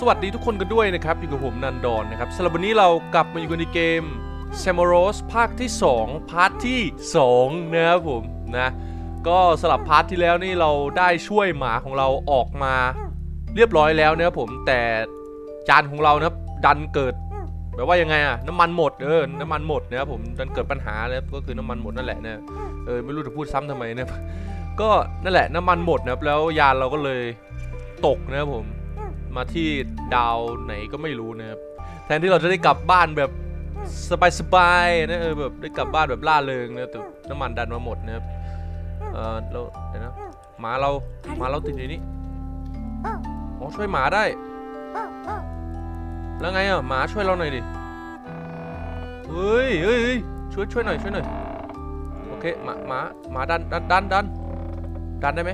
สวัสดีทุกคนกันด้วยนะครับ อยู่กับผมนันดอนนะครับสำหรับวันนี้เรากลับมาอยู่กันในเกม s a m o r o s ภาคที่ 2 พาร์ทที่ 2 นะครับผมนะ ก็สลับพาร์ทที่แล้วนี่เราได้ช่วยหมาของเราออกมาเรียบร้อยแล้วนะครับผมแต่จานของเรานะครับดันเกิดแบบว่ายังไงอะน้ำมันหมดเออน้ำมันหมดนะครับผมดันเกิดปัญหานะครับก็คือน้ำมันหมดนั่นแหละนะเออไม่รู้จะพูดซ้ำทำไมนะก็นั่นแหละน้ำมันหมดนะครับแล้วยานเราก็เลยตกนะครับผม มาที่ดาวไหนก็ไม่รู้นะครับแทนที่เราจะได้กลับบ้านแบบสบายๆนะเออแบบได้กลับบ้านแบบล่าเริงนะแต่น้ำมันดันมาหมดนะครับเออแล้วเดี๋ยวนะหมาเราหมาเราติดอยู่นี่อ๋อช่วยหมาได้ แล้วไงอะหมาช่วยเราหน่อยดิเฮ้ยเฮ้ยเฮ้ยช่วยช่วยหน่อยช่วยหน่อยโอเคหมาหมาหมาดันดันดันดันดันได้ไหม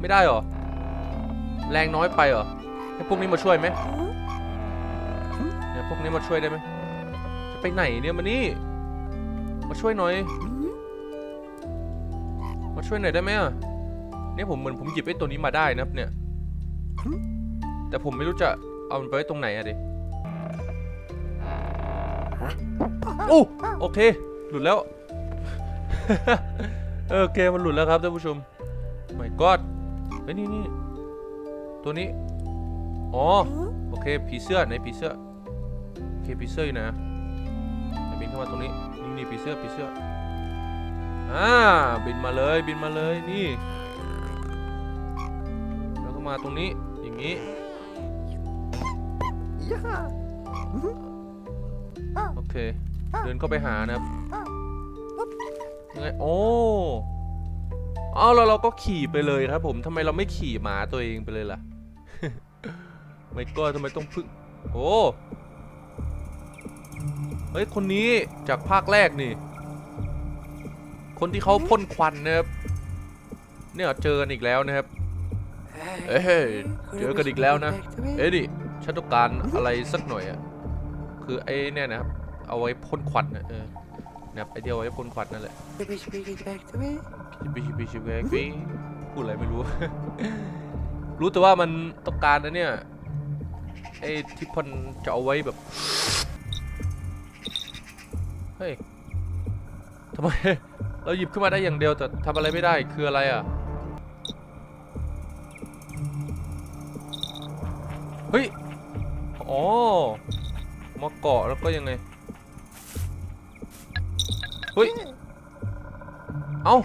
ไม่ได้หรอ แรงน้อยไปเหรอให้พวกนี้มาช่วยไหมเนี่ยพวกนี้มาช่วยได้ไหมจะไปไหนเนี่ยมานี่มาช่วยหน่อย มาช่วยหน่อยได้ไหมอะเนี่ยผมเหมือนผมหยิบไอ้ตัวนี้มาได้นะครับเนี่ย แต่ผมไม่รู้จะเอามันไปไว้ตรงไหนอะดิโอ้โอเค หลุดแล้วเออโอเค มันหลุดแล้วครับท่านผู้ชม my god เฮ้ยนี่นี่ ตัวนี้ อ๋อ โอเค ผีเสื้อไหนผีเสื้อ โอเค ผีเสื้ออยู่นะบินเข้ามาตรงนี้ นี่นี่ผีเสื้อผีเสื้อ อ่า บินมาเลย บินมาเลย นี่ แล้วก็มาตรงนี้ อย่างนี้โอเค เดินเข้าไปหานะครับยังไง โอ้เอาแล้วเราก็ขี่ไปเลยครับผมทำไมเราไม่ขี่หมาตัวเองไปเลยล่ะ ไม่ก็ทำไมต้องพึ่งโอ้เฮ้ย คนนี้จากภาคแรกนี่ คนที่เขาพ่นควันนะครับ เนี่ยเจอกันอีกแล้วนะครับ เอ้ยเจอกันอีกแล้วนะ เอ้ยดิฉันต้องการอะไรสักหน่อยอะคือไอ้เนี่ยนะครับ เอาไว้พ่นควันนะเออนะครับไอเดียวไว้พ่นควันนั่นแหละ Baby, baby, back to me. บิชบิชแวกพูดอะไรไม่รู้ รู้แต่ว่ามันต้องการนะเนี่ย ไอ้ที่พันจะเอาไว้แบบ เฮ้ยทำไม เราหยิบขึ้นมาได้อย่างเดียวแต่ทำอะไรไม่ได้คืออะไรอะ เฮ้ย อ๋อ มาเกาะแล้วก็ยังไง เฮ้ย เอ้า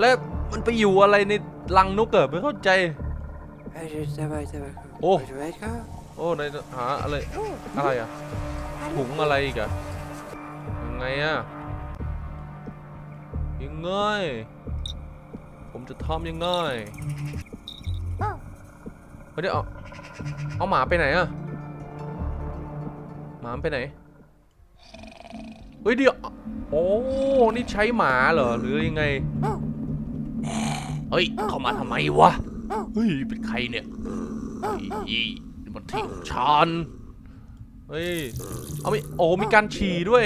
แล้วมันไปอยู่อะไรในรังนกเกิดไม่เข้าใจ I just have I have Oh. Where's Red go? โอ้ในหาอะไรอะไรอะถุงอะไรอีกอะยังไงอะยังไงผมจะทำยังไงไม่ได้เอาเอาหมาไปไหนอะหมามันไปไหนเฮ้ยเดี๋ยวโอ้นี่ใช้หมาเหรอหรือยังไงเฮ้ยเข้ามาทำไมวะเฮ้ยเป็นใครเนี่ยเฮ้ย นี่มันที่ของฉันเฮ้ย เอาไม่โอ้มีการฉี่ด้วย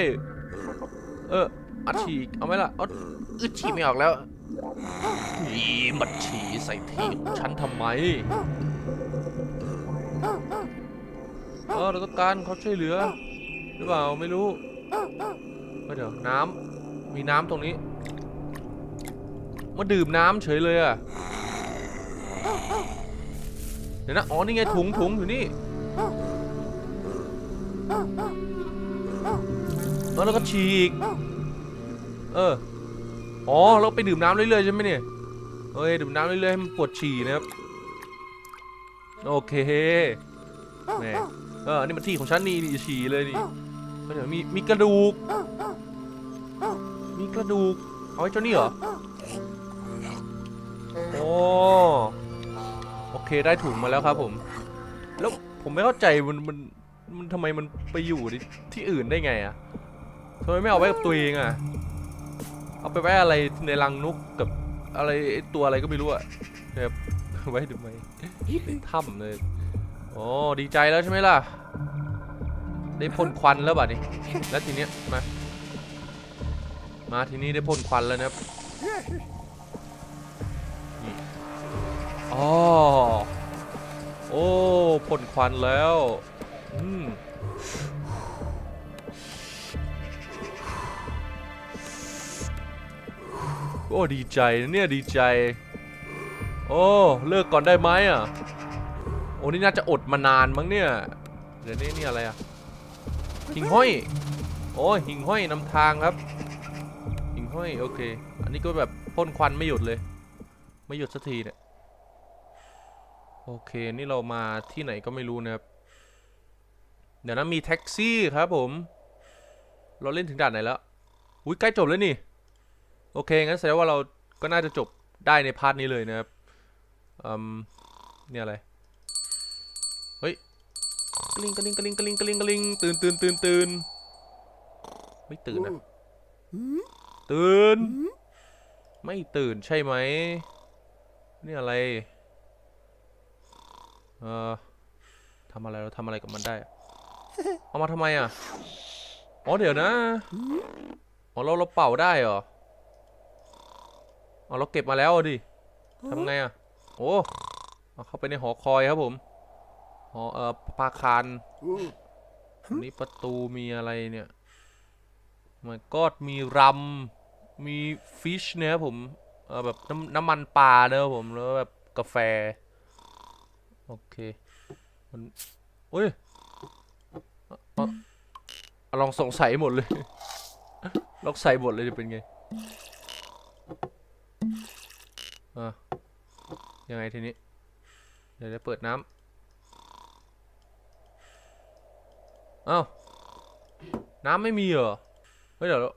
เอออัดฉี่เอาไหมล่ะเอาอึดฉี่ไม่ออกแล้วนี่มันฉี่ใส่ที่ของฉันทำไม เออเราต้องการเขาช่วยเหลือ หรือเปล่าไม่รู้เฮ้ยเดี๋ยวน้ำมีน้ำตรงนี้ มาดื่มน้ำเฉยเลยอะ เดี๋ยวนะ อ๋อ นี่ไงถุงถุงอยู่นี่แล้วเราก็ฉีก เออ อ๋อ เราไปดื่มน้ำเรื่อยๆใช่ไหมเนี่ยเฮ้ย ดื่มน้ำเรื่อยๆให้มันปวดฉี่นะครับ โอเคแหมเออ นี่มันที่ของฉันนี่นี่ฉี่เลยนี่เฮ้ยเดี๋ยวมีมีกระดูก มีกระดูก เอาไว้เจ้านี่เหรอ โอ้ โอเคได้ถุงมาแล้วครับผม แล้วผมไม่เข้าใจมันมันมันทำไมมันไปอยู่ที่ที่อื่นได้ไงอะทำไมไม่เอาไว้กับตัวเองอะเอาไปไว้อะไรในรังนกกับอะไรตัวอะไรก็ไม่รู้อะแบบไว้ทำไมถ้ำเลยโอ้ดีใจแล้วใช่ไหมล่ะ ได้พ่นควันแล้วบัดนี้ แล้วทีเนี้ยมา มาทีนี้ได้พ่นควันแล้วนะครับ ควันแล้วอืมโอ้ดีใจนะเนี่ยดีใจ โอ้เลิกก่อนได้ไหมอะโอ้นี่น่าจะอดมานานมั้งเนี่ยเดี๋ยวนี้นี่อะไรอะหิ่งห้อย โอ้หิ่งห้อยนำทางครับหิ่งห้อยโอเค อันนี้ก็แบบพ่นควันไม่หยุดเลย ไม่หยุดสักทีเนี่ย โอเค นี่เรามาที่ไหนก็ไม่รู้นะครับ เดี๋ยวนะมีแท็กซี่ครับผม เราเล่นถึงด่านไหนแล้ว อุ้ยใกล้จบแล้วนี่ โอเค งั้นแสดงว่าเราก็น่าจะจบได้ในพาร์ทนี้เลยนะครับอืมเนี่ยอะไร เฮ้ยกลิงกลิงกลิงกลิงกลิงกลิงตื่นตื่นตื่นตื่นไม่ตื่นนะตื่น ไม่ตื่นใช่ไหม นี่อะไร เอ่อทำอะไรเราทำอะไรกับมันได้อะเอามาทำไมอะ อ๋อเดี๋ยวนะ อ๋อเราเราเป่าได้เหรอ อ๋อเราเก็บมาแล้วอะดิทำไงอะ โอ้เอาเข้าไปในหอคอยครับผมหอเอ่อปาคารอันนี้ประตูมีอะไรเนี่ยมันก็มีรำมีฟิชเนี่ยครับผมเออแบบน้ำน้ำมันปลาเนอะผมแล้วแบบกาแฟโอเค มันอุ้ยเอาเอาเอาลองสงสัยหมดเลย ลองใส่หมดเลยจะเป็นไง อะ ยังไงทีนี้ เดี๋ยวจะเปิดน้ำอ้าว น้ำไม่มีเหรอ เฮ้ยเดี๋ยวเรา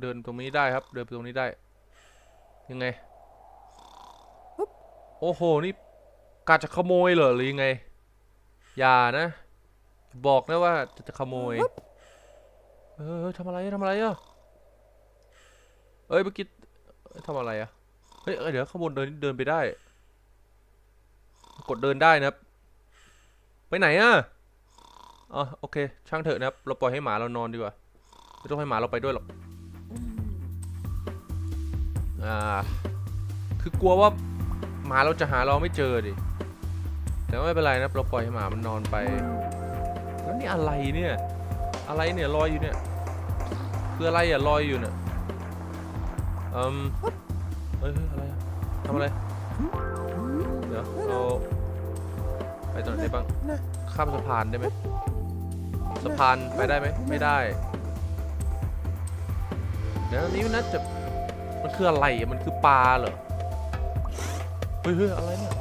เดินตรงนี้ได้ครับ เดินไปตรงนี้ได้ ยังไง โอ้โห นี่ กาจะขโมยเหรอหรือยังไง อย่านะ บอกนะว่าจะจะขโมย เออทำอะไรทำอะไรอะเอ้ยเมื่อกี้เอ้ยทำอะไรอะ เฮ้ยเอ้ยเดี๋ยวข้างบนเดินเดินไปได้ กดเดินได้นะครับ ไปไหนอะอ๋อโอเค ช่างเถอะนะครับ เราปล่อยให้หมาเรานอนดีกว่า ไม่ต้องให้หมาเราไปด้วยหรอก อ่า คือกลัวว่า หมาเราจะหาเราไม่เจอดิ แต่ไม่เป็นไรนะเราปล่อยให้หมามันนอนไป แล้วนี่อะไรเนี่ย อะไรเนี่ยลอยอยู่เนี่ย คืออะไรอะลอยอยู่เนี่ยอืมเฮ้ยอะไรทำอะไร เดี๋ยวเราไปตรงไหนได้บ้าง ข้ามสะพานได้ไหมสะพานไปได้ไหมไม่ได้ เดี๋ยวนี้มันน่าจะมันคืออะไรอะมันคือปลาเหรอ เฮ้ยเฮ้ยอะไรเนี่ย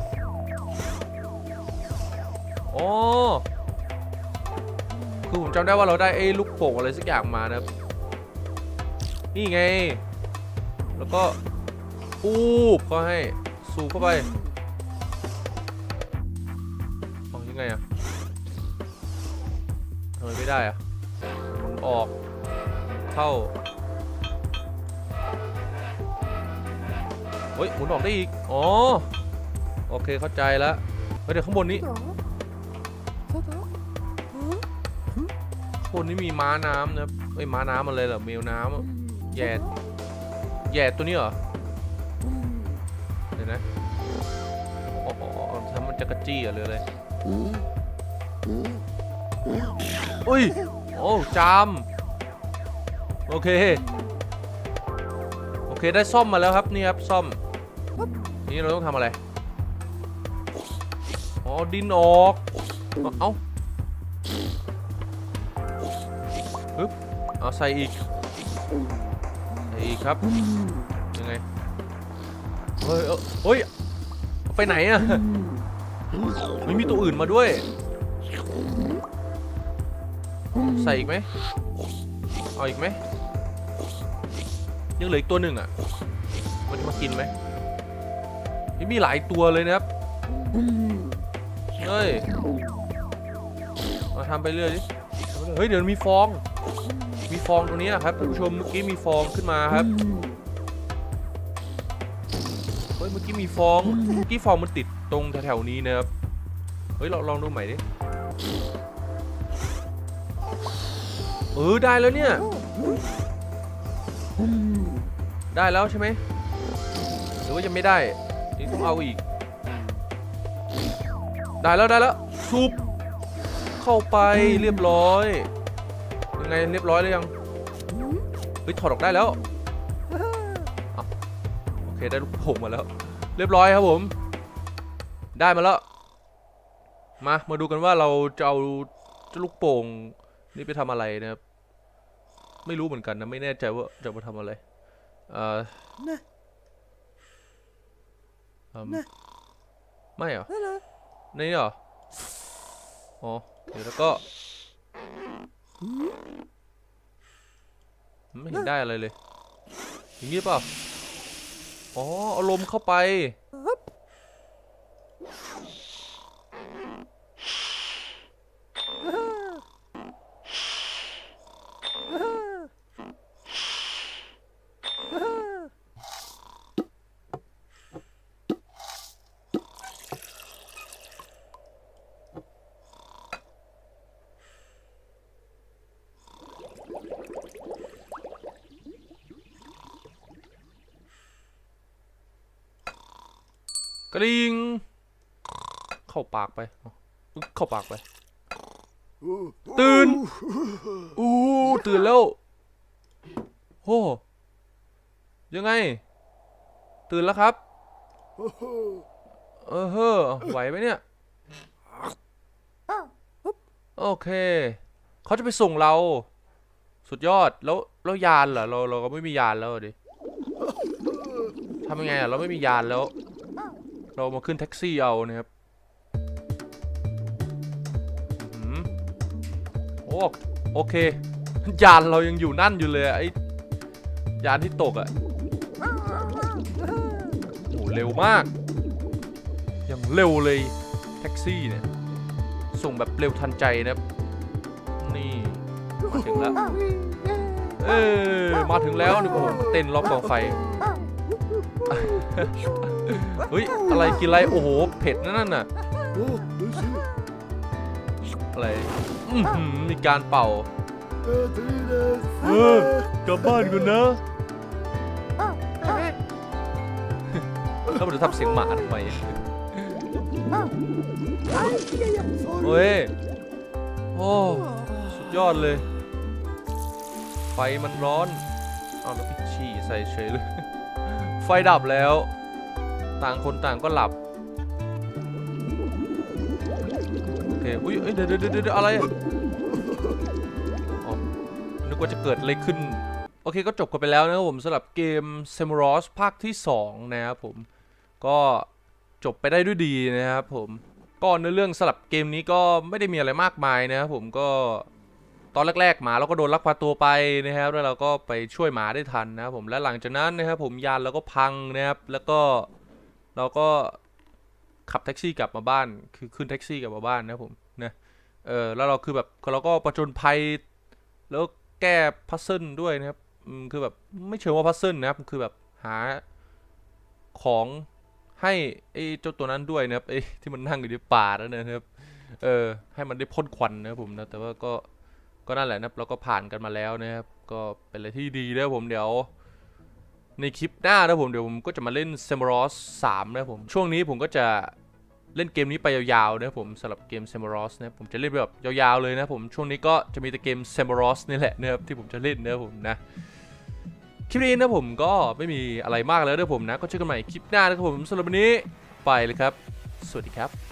โอ๋อคือผมจำได้ว่าเราได้ไอ้ลูกโป่งอะไรสักอย่างมานะครับ นี่ไง แล้วก็ปูบก็ให้ สูบเข้าไปเอายังไงอะทำไมไม่ได้อะมุนออก เข้า เฮ้ยหมุนออกได้อีก อ๋อ โอเคเข้าใจแล้วเฮ้ยเดี๋ยวข้างบนนี้ข้างบนนี้มีม้าน้ำนะครับเอ้ยม้าน้ำอะไรเหรอแมวน้ำอะแย่แย่ตัวนี้เหรอ เดี๋ยวนะอ๋ออ๋ออ๋อทำมันจะกระจี้เหรอหรืออะไรอุ้ย โอ้จาม โอเค โอเคได้ซ่อมมาแล้วครับ นี่ครับซ่อม นี่เราต้องทำอะไร อ๋อ ดินออก เอา้าปึ๊บเอาใส่อีกใส่อีกครับ ยังไง เฮ้ยเฮ้ย ไปไหนอะไม่มีตัวอื่นมาด้วย ใส่อีกไหมเอาอีกไหมยังเหลืออีกตัวหนึ่งอะ มันจะมากินไหม นี่มีหลายตัวเลยนะครับ เฮ้ยมาทำไปเรื่อยดิทำไปเรื่อยเฮ้ยเดี๋ยวมีฟอง มีฟองตรงนี้นะครับท่านผู้ชมเมื่อกี้มีฟองขึ้นมาครับ เฮ้ยเมื่อกี้มีฟอง เมื่อกี้ฟองมันติดตรงแถวๆนี้นะครับ เฮ้ยเราลองดูใหม่ดิ เออได้แล้วเนี่ย ได้แล้วใช่ไหมหรือว่ายังไม่ได้ นี่ต้องเอาอีก ได้แล้วได้แล้วชุบเข้าไปเรียบร้อย ยังไงเรียบร้อยหรือยังเฮ้ยถอดออกได้แล้วอะโอเคได้ลูกโป่งมาแล้ว เรียบร้อยครับผม ได้มาแล้วมามาดูกันว่าเราจะเอาเจ้าลูกโป่งนี่ไปทำอะไรนะครับไม่รู้เหมือนกันนะไม่แน่ใจว่าจะมาทำอะไรเอ่อนะ อืมนะไม่เหรอ Hello. ในนี่เหรออ๋อเดี๋ยวแล้วก็ไม่เห็นได้อะไรเลยอย่างนี้เปล่าอ๋อเอาลมเข้าไป Hup. ก ดิงเข้าปากไปเข้าปากไป ตื่นอู้ตื่นแล้วโอ้ยังไง ตื่นแล้วครับ เออเฮ้อไหวไหมเนี่ย โอเค เขาจะไปส่งเรา สุดยอดแล้วแล้วยานเหรอเราเราก็ไม่มียานแล้วดิทำยังไงอะเราไม่มียานแล้ว เรามาขึ้นแท็กซี่เอานะครับอืมโอ้โอเค ยานเรายังอยู่นั่นอยู่เลยไอยานที่ตกอะโอ้เร็วมากยังเร็วเลยแท็กซี่เนี่ย ส่งแบบเร็วทันใจนะนี่มาถึงแล้วเออมาถึงแล้วนี่โอ้โหเต้นรอบกองไฟ เฮ้ยอะไรกินอะไรโอ้โหเผ็ดนั่นน่ะอะไรมีการเป่าเออกลับบ้านกันนะแล้วมันจะทำเสียงหมาทำไมโอ้ยโอ้สุดยอดเลย ไฟมันร้อน เอาแล้วพี่ฉี่ใส่เฉยเลย ฟดับแล้ว ต่างคนต่างก็หลับ โอเค อุ้ยเอ้ยเดี๋ยวเดี๋ยวเดี๋ยวอะไรนึกว่าจะเกิดอะไรขึ้น โอเคก็จบกันไปแล้วนะครับผมสำหรับเกม s e m r o s ภาคที่ 2 นะครับผม ก็จบไปได้ด้วยดีนะครับผม ก็ในอเรื่องสำหรับเกมนี้ก็ไม่ได้มีอะไรมากมายนะครับผมก็ ตอนแรกๆหมาเราก็โดนลักพาตัวไปนะครับแล้วเราก็ไปช่วยหมาได้ทันนะครับผมและหลังจากนั้นนะครับผมยานเราก็พังนะครับแล้วก็เราก็ขับแท็กซี่กลับมาบ้าน คือขึ้นแท็กซี่กลับมาบ้านนะครับผมนะเออแล้วเราคือแบบเราก็ประจนภัย แล้วแก้พัซเซิลด้วยนะครับคือแบบไม่เชิงว่าพัซเซิลนะครับคือแบบหาของให้ไอ้เจ้าตัวนั้นด้วยนะครับไอ้ที่มันนั่งอยู่ในป่านั่นนะครับเออให้มันได้พ่นควันนะครับผมนะแต่ว่าก็ ก็นั่นแหละนะครับเราก็ผ่านกันมาแล้วนะครับ ก็เป็นอะไรที่ดีนะผมเดี๋ยว ในคลิปหน้านะผมเดี๋ยวผมก็จะมาเล่น s e m r o s 3นะครับผม ช่วงนี้ผมก็จะเล่นเกมนี้ไปยาวๆนะผมสำหรับเกม s e m r o s นะผมจะเล่นแบบยาวๆเลยนะผมช่วงนี้ก็จะมีแต่เกม s e m r o s นี่แหละนะครับที่ผมจะเล่นนะผมนะคลิปนี้นะผมก็ไม่มีอะไรมากแล้วนะผมนะ ก็เจอกันใหม่คลิปหน้านะครับผมสำหรับวันนี้ไปเลยครับ สวัสดีครับ